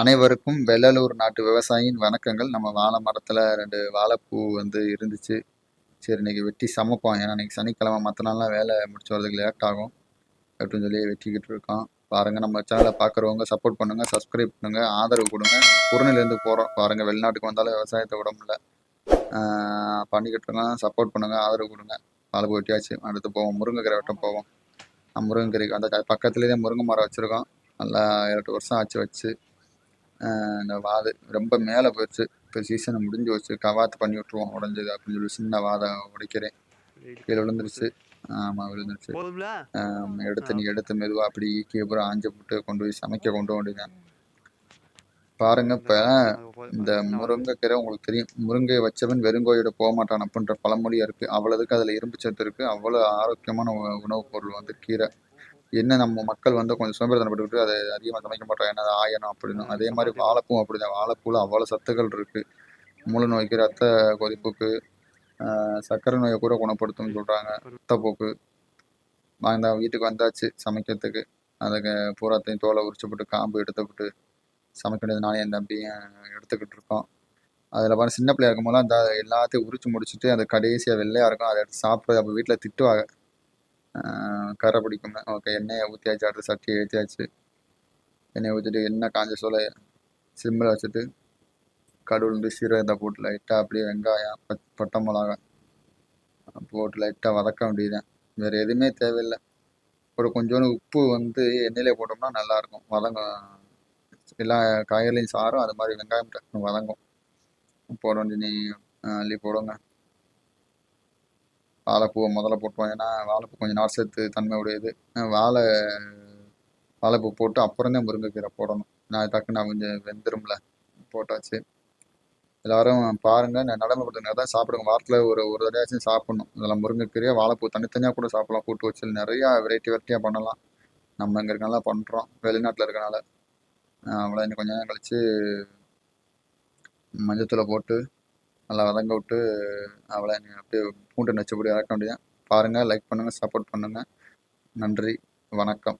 அனைவருக்கும் வெள்ளலூர் நாட்டு விவசாயியின் வணக்கங்கள். நம்ம வாழை மரத்தில் ரெண்டு வாழைப்பூ வந்து இருந்துச்சு. சரி இன்னைக்கு வெட்டி சமைப்போம். ஏன்னா இன்னைக்கு சனிக்கிழமை மற்ற நாள்லாம் வேலை முடிச்சு வரதுக்கு லேட் ஆகும். அப்படின்னு சொல்லி வெட்டிக்கிட்டு இருக்கோம். பாருங்கள் நம்ம சேனலை பார்க்குறவங்க சப்போர்ட் பண்ணுங்கள் சப்ஸ்கிரைப் பண்ணுங்கள் ஆதரவு கொடுங்க. குறுநிலேருந்து போகிறோம் பாருங்கள் வெளிநாட்டுக்கு வந்தாலும் விவசாயத்தை விட முடியல. பண்ணிக்கிட்டு இருக்கோம். சப்போர்ட் பண்ணுங்கள் ஆதரவு கொடுங்க. வாழைப்பூ வெட்டியாச்சு. அடுத்து போவோம். முருங்கைக்கரை வட்டம் போவோம். முருங்கைக்கரைக்கு அந்த பக்கத்துலேயே முருங்கை மரம் வச்சுருக்கோம். நல்லா எட்டு வருஷம் ஆச்சு வச்சு. இந்த வாது ரொம்ப மேலே போயிடுச்சு இப்போ சீசன் முடிஞ்சு வச்சு கவாத்து பண்ணி விட்ருவோம் உடஞ்சது அப்படின்னு சொல்லி சின்ன வாதை உடைக்கிறேன். கீழே விழுந்துருச்சு. ஆமாம் விழுந்துருச்சு. ஆம், எடுத்து நீ எடுத்து மெதுவாக அப்படி ஈக்கி அப்புறம் ஆஞ்சு போட்டு கொண்டு போய் சமைக்க கொண்டு வேண்டியதான் பாருங்க இப்போ இந்த முருங்கைக்கீரை உங்களுக்கு தெரியும். முருங்கை வச்சவன் வெறுங்கோயோட போக மாட்டான். அப்படின்ற பழமொழியா இருக்கு. அவ்வளவுக்கு அதில் இரும்பு சத்து இருக்கு. அவ்வளோ ஆரோக்கியமான உணவுப் பொருள் வந்து கீரை. என்ன நம்ம மக்கள் வந்து கொஞ்சம் சோம்பேறித்தனப்பட்டுக்கிட்டு அதை அதிகமாக சமைக்க மாட்டோம். ஏன்னா அது ஆயணும் அப்படின்னு அதே மாதிரி வாழைப்பூ அப்படிதான். வாழைப்பூல அவ்வளோ சத்துக்கள் இருக்கு. மூல நோய்க்கு ரத்த கொதிப்புக்கு சர்க்கரை நோயை கூட குணப்படுத்தும்னு சொல்றாங்க. ரத்தப்போக்கு வாங்க வீட்டுக்கு வந்தாச்சு சமைக்கிறதுக்கு. அதுக்கு பூராத்தையும் தோலை உரிச்சு போட்டு காம்பு எடுத்துவிட்டு சமைக்க வேண்டியது நானே என் தம்பியும் எடுத்துக்கிட்டு இருக்கோம். அதில் பாரு சின்ன பிள்ளையா இருக்கும் போதெல்லாம் அந்த எல்லாத்தையும் உரிச்சு முடிச்சுட்டு அது கடைசியாக வெள்ளையாக இருக்கும். அதை எடுத்து சாப்பிட்றது அப்போ வீட்டில் திட்டுவாங்க. கரை பிடிக்குங்க ஓகே எண்ணெயை ஊற்றியாச்சு அடுத்து சட்டியை ஏற்றியாச்சு எண்ணெயை ஊற்றிட்டு எண்ணெய் காஞ்ச சோலை சிம்மில் வச்சுட்டு கடுகுண்டு சீரகத்தை போட்டு லைட்டாக அப்படியே வெங்காயம் பட்டை மிளகா போட்டு லைட்டாக வதக்க வேண்டியதுதான். வேறு எதுவுமே தேவையில்லை. ஒரு கொஞ்சோண்டு உப்பு வந்து எண்ணெயிலே போட்டோம்னா நல்லாயிருக்கும். வதங்கும் எல்லா காய்கறிலையும் சாரும் அது மாதிரி வெங்காயம் வதங்கும். போட வேண்டிய நீ அள்ளி போடுங்க. வாழைப்பூவை முதல்ல போட்டோம் ஏன்னா வாழைப்பூ கொஞ்சம் நார்சத்து தன்மை உடையது. வாழை வாழைப்பூ போட்டு அப்புறம் தான் முருங்கைக்கீரை போடணும். நான் டக்குன்னு கொஞ்சம் வெந்துரும்ல போட்டாச்சு. எல்லாரும் பாருங்கள் நான் நடைமுறைப்படுத்துங்க தான் சாப்பிடுங்க வாரத்தில் ஒரு ஒரு தடையாச்சும் சாப்பிடணும். இதெல்லாம் முருங்கைக்கீரையை வாழைப்பூ தனித்தனியாக கூட சாப்பிடலாம். கூட்டு வச்சு நிறையா வெரைட்டி வெரைட்டியாக பண்ணலாம். நம்ம இங்கே இருக்கனால பண்ணுறோம் வெளிநாட்டில் இருக்கனால. அவ்வளோ இன்னும் கொஞ்சம் நேரம் கழிச்சு மஞ்சத்தூளை போட்டு நல்லா வதங்க விட்டு அவளை அப்படியே பூண்டு நச்சுப்படி இறக்க வேண்டியதான் பாருங்கள் லைக் பண்ணுங்கள் சப்போர்ட் பண்ணுங்கள் நன்றி வணக்கம்.